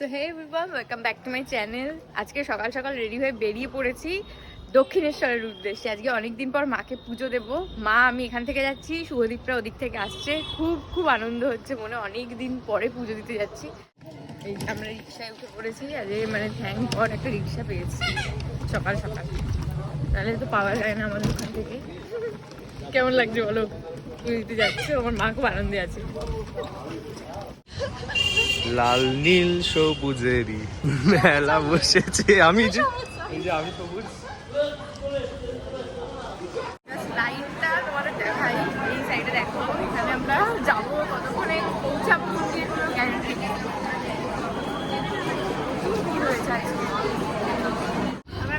So hey everyone welcome back to my channel আজকে সকাল সকাল রেডি হয়ে বেরিয়ে পড়েছি দক্ষিণেশ্বরের উদ্দেশ্যে। আজকে অনেক দিন পর মাকে পুজো দেব। মা, আমি এখান থেকে যাচ্ছি শুভদীপরা ওদিক থেকে আসছে। খুব খুব আনন্দ হচ্ছে মনে অনেক দিন পরে পুজো দিতে যাচ্ছি। এই আমরা রিক্সায় উঠে পড়েছি আজকে মানে থ্যাংক পর একটা রিক্সা পেয়েছি সকাল সকাল। তাহলে তো পাওয়া যায় না আমাদের ওখান থেকে। কেমন লাগছে বলো? পুজো দিতে যাচ্ছে? আমার মা খুব আনন্দে আছে। লাল, নীল, সবুজেরই মেলা বসেছে। আমি যে এই যে আমি সবুজ।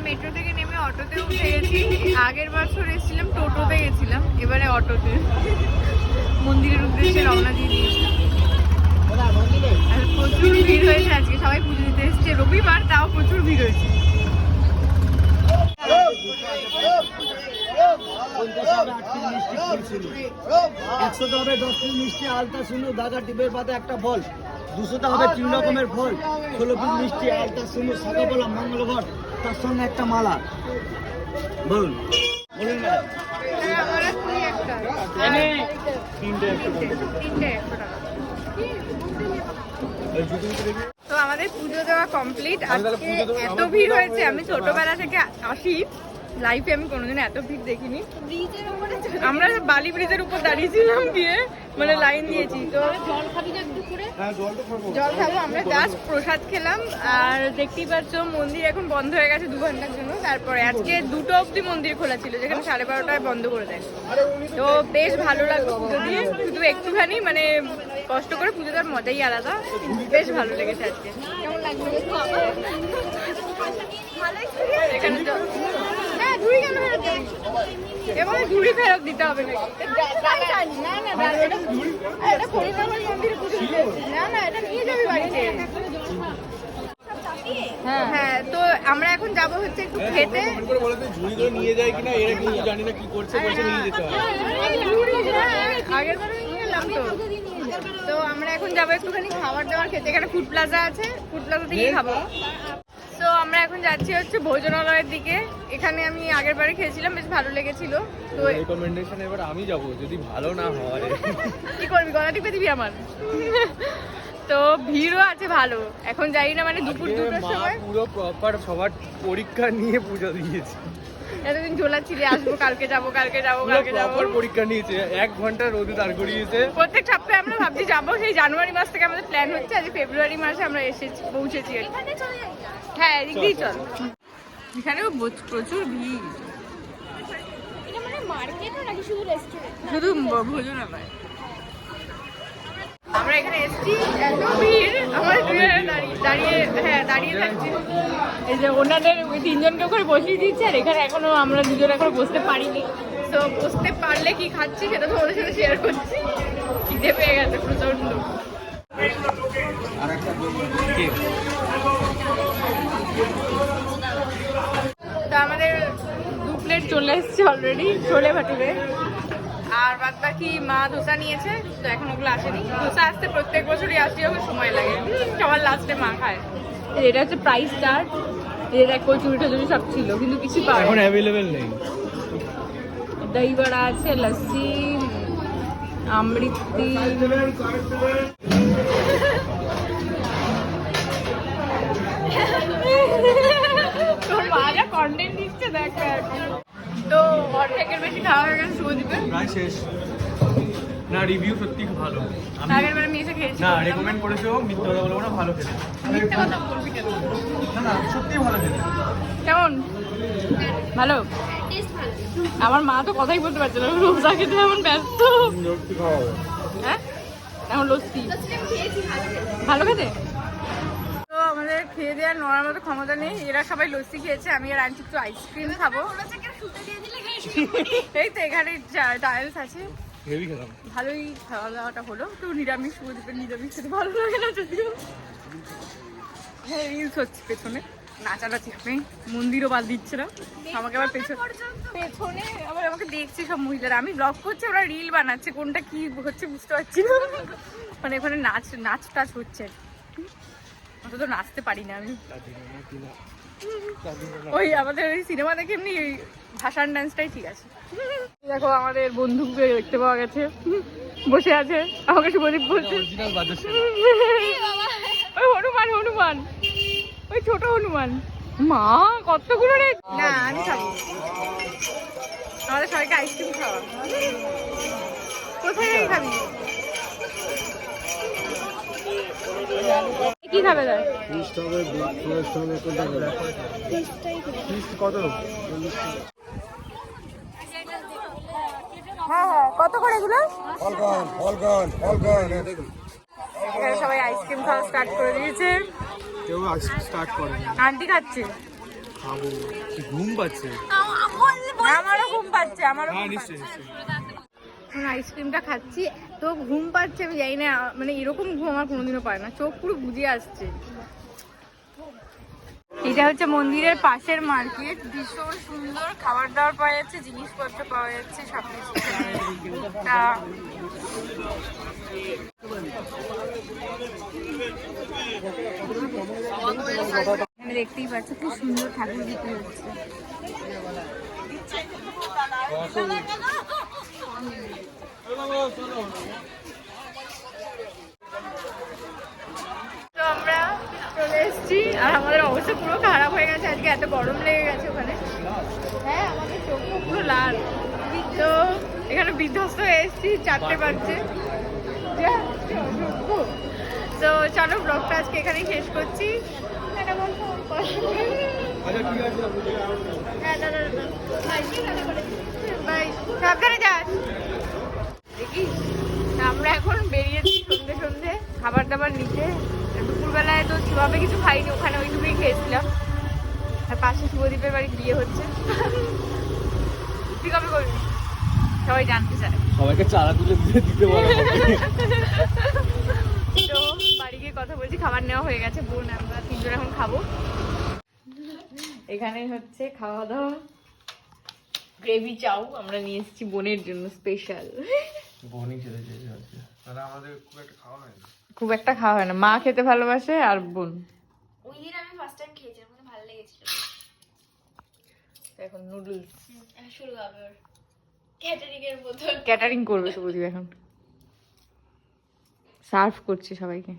মেট্রো থেকে নেমে অটোতে উঠে গেছি আগের বছর এসেছিলাম, টোটোতে গেছিলাম, এবারে অটোতে। মন্দিরের উদ্দেশ্যে রওনা দিয়ে দিয়েছিলাম প্রচুর ভিড় হয়েছে আজকে সবাই পুজো দিতে এসছে। রবিবার তাও প্রচুর ভিড় হয়েছে। একশোটা হবে দশ পিস মিষ্টি আলতা শুনো দাদা টিপের পাতা একটা ফল। দুশোটা হবে তিন রকমের ফল। ষোলো পিস মিষ্টি আলতা শুনো সাদা বলা মঙ্গল তার সঙ্গে একটা মালা। বলুন। বলুন ম্যাডাম আমরা কুড়ি একটা। তিনটে একশো টাকা। তো আমাদের পুজো দেওয়া কমপ্লিট আজকে এত ভিড় হয়েছে আমি ছোটবেলা থেকে আসি। লাইফে আমি কোনোদিন এত ভিড় দেখিনি। আমরা বালি ব্রিজের উপর দাঁড়িয়েছিলাম গিয়ে মানে লাইন দিয়েছি। তো জল খাব আমরা জাস্ট প্রসাদ খেলাম। আর দেখতেই পাচ্ছ মন্দির এখন বন্ধ হয়ে গেছে দু ঘণ্টার জন্য। তারপরে আজকে দুটো অবধি মন্দির খোলা ছিল যেখানে সাড়ে বারোটায় বন্ধ করে দেয়। তো বেশ ভালো লাগল পুজো দিয়ে। শুধু একটুখানি মানে কষ্ট করে পুজো দেওয়ার মজাই আলাদা। বেশ ভালো লেগেছে আজকে। কেমন লাগল? এখানে তো হ্যাঁ ঝুড়ি কেন ফেরত এবারে ঝুড়ি ফেরত দিতে হবে নাকি? না না না এটা হরিনামের মন্দিরে পুজো না না এটা নিয়ে যাবি বাড়িতে। হ্যাঁ। হ্যাঁ তো আমরা এখন যাব হচ্ছে একটু খেতে। তো নিয়ে যায় কিনা এরা কি জানি না কি করছে বলছে নিয়ে যেতে আগের বারে নিয়ে গেলাম তো। তো আমরা এখন যাব একটুখানি খাবার দাবার খেতে। এখানে ফুড প্লাজা আছে। ফুড প্লাজা থেকেই খাব। তো আমরা এখন যাচ্ছি হচ্ছে ভোজনালয়ের দিকে। এখানে আমি আগের বারে খেয়েছিলাম বেশ ভালো লেগেছিল। তো রেকমেন্ডেশন এবার আমি যাব যদি ভালো না হয়। কি করবি? গলা টিপে দিবি আমার? তো ভিড়ও আছে ভালো। এখন যাই না মানে দুপুর দুটোর মা সময়। পুরো প্রপার সবার পরীক্ষা নিয়ে পুজো দিয়েছে। এতদিন ঝোলাচ্ছিলি আসব কালকে যাব কালকে যাব কালকে যাব। প্রপার পরীক্ষা নিয়েছে। এক ঘণ্টা রোদে দাঁড় করিয়েছে। প্রত্যেক সপ্তাহে আমরা ভাবছি যাব সেই জানুয়ারি মাস থেকে আমাদের প্ল্যান হচ্ছে আজ ফেব্রুয়ারি মাসে আমরা এসেছি পৌঁছেছি আর কি। হ্যাঁ এদিক দিয়েই চল। এখানেও প্রচুর ভিড়। শুধু ভোজনালয়। আমরা এখানে এসেছি এত ভিড়। আমার দাঁড়িয়ে দাঁড়িয়ে হ্যাঁ দাঁড়িয়ে থাকছি। এই যে ওনাদের ওই তিনজনকে করে বসিয়ে দিচ্ছে আর এখানে এখনও আমরা দুজন এখনও বসতে পারিনি। তো বসতে পারলে কি খাচ্ছি সেটা তো ওদের সাথে শেয়ার করছি। খিদে পেয়ে গেছে প্রচণ্ড তো আমাদের দু প্লেট চলে এসেছে অলরেডি ছোলে ভাটুরে। আর বাদ বাকি মা ধোসা নিয়েছে তো এখন ওগুলো আসেনি। ধোসা আসতে প্রত্যেক বছরই আসতে ওকে সময় লাগে। সবার লাস্টে মা খায়। এটা হচ্ছে প্রাইস স্টার এটা কচুরি টচুরি সব ছিল কিন্তু কিছু পাওয়া এখন অ্যাভেলেবেল নেই। দই বড়া আছে লস্যি আমৃতি। তোর মা যা কন্টেন্ট দিচ্ছে দেখ তো অর্ধেকের বেশি খাওয়া হয়ে গেছে শুভদীপে প্রায় শেষ। না রিভিউ সত্যি ভালো। আমি আগের বার আমি এসে খেয়েছি। না রেকমেন্ড করেছ মিথ্যে কথা বলব না ভালো খেতে। মিথ্যে কথা বলবি কেন? না না সত্যি ভালো খেতে। কেমন? ভালো? আমার মা তো কথাই বলতে পারছে না রোজা খেতে এমন ব্যস্ত। হ্যাঁ? এখন লস্যি। ভালো খেতে? আমাদের খেয়ে দেওয়ার নড়ার মতো ক্ষমতা নেই। এরা সবাই লস্যি খেয়েছে আমি আর আনছি একটু আইসক্রিম খাব। এই তো এখানে টাইলস আছে। ভালোই খাওয়া দাওয়াটা হলো। তো নিরামিষ প্রদীপের নিরামিষ খেতে ভালো লাগে না যদিও। হ্যাঁ রিলস হচ্ছে পেছনে। নাচানাচি হবে মন্দিরও বাদ দিচ্ছে না। আমাকে আবার পেছনে পেছনে আবার আমাকে দেখছে সব মহিলারা। আমি ব্লগ করছি ওরা রিল বানাচ্ছে। কোনটা কি হচ্ছে বুঝতে পারছি না। মানে এখানে নাচ নাচ টাচ হচ্ছে। কি। অন্তত নাচতে পারি না আমি। ওই আমাদের ওই সিনেমা দেখে এমনি ওই ভাষান ডান্সটাই ঠিক আছে। দেখো আমাদের বন্ধুকে দেখতে পাওয়া গেছে। বসে আছে আমাকে শুভদীপ বলছে। ওই হনুমান হনুমান। ওই ছোট হনুমান। মা কতগুলো রে। না আমি খাব। আমাদের সবাইকে আইসক্রিম খাওয়া। কোথায় খাবি? কি খাবে তাই কত হ্যাঁ হ্যাঁ কত করে এগুলো? ফলগন ফলগন ফলগন এখানে সবাই আইসক্রিম খাওয়া স্টার্ট করে দিয়েছে। কেউ স্টার্ট করে আন্টি খাচ্ছে? খাব কি ঘুম পাচ্ছে আমারও ঘুম পাচ্ছে। আমারও হ্যাঁ ঘুম পাচ্ছে এখন আইসক্রিমটা খাচ্ছি। এত ঘুম পাচ্ছে আমি জানি না মানে এরকম ঘুম আমার কোনোদিনও পায় না, চোখ পুরো বুঝে আসছে। এটা হচ্ছে মন্দিরের পাশের মার্কেট, ভীষণ সুন্দর, খাবার দাবার পাওয়া যাচ্ছে, জিনিসপত্র পাওয়া যাচ্ছে, সব কিছু দেখতেই পাচ্ছ, খুব সুন্দর ঠাকুর বিক্রি হচ্ছে। তো আমরা চলে এসেছি, আর আমাদের অবস্থা পুরো খারাপ হয়ে গেছে, আজকে এত গরম লেগে গেছে ওখানে। হ্যাঁ আমাদের চোখ পুরো লাল। তো এখানে বিধ্বস্ত হয়ে এসেছি, চারটে বাজছে। তো চলো ব্লগটা আজকে এখানেই শেষ করছি। হ্যাঁ দাদা দাদা বাই সাবধানে যাস দেখি আমরা এখন বেরিয়েছি সন্ধে সন্ধে খাবার দাবার নিতে দুপুরবেলায় তো সেভাবে কিছু খাইনি ওখানে ওইটুকুই খেয়েছিলাম আর পাশে শুভদীপের বাড়ি বিয়ে হচ্ছে। তুই কবে করবি? সবাই জানতে চায়। সবাইকে চারা তুলে দিয়ে দিতে পারো তো বাড়ি গিয়ে কথা বলছি খাবার নেওয়া হয়ে গেছে বোন আমরা তিনজন এখন খাব। এখানে হচ্ছে খাওয়া দাওয়া গ্রেভি চাউ আমরা নিয়ে এসেছি বোনের জন্য স্পেশাল বনি খেতে চেয়েছে আমাদের খুব একটা খাওয়া হয় না খুব একটা খাওয়া হয় না। মা খেতে ভালোবাসে আর বোন। ওই দিন আমি ফার্স্ট টাইম খেয়েছি আমার কাছে ভালো লেগেছিল এখন নুডলস শুরু হবে ক্যাটারিং এর মতো। ক্যাটারিং করবে শুভদীপ এখন। সার্ভ করছে সবাইকে।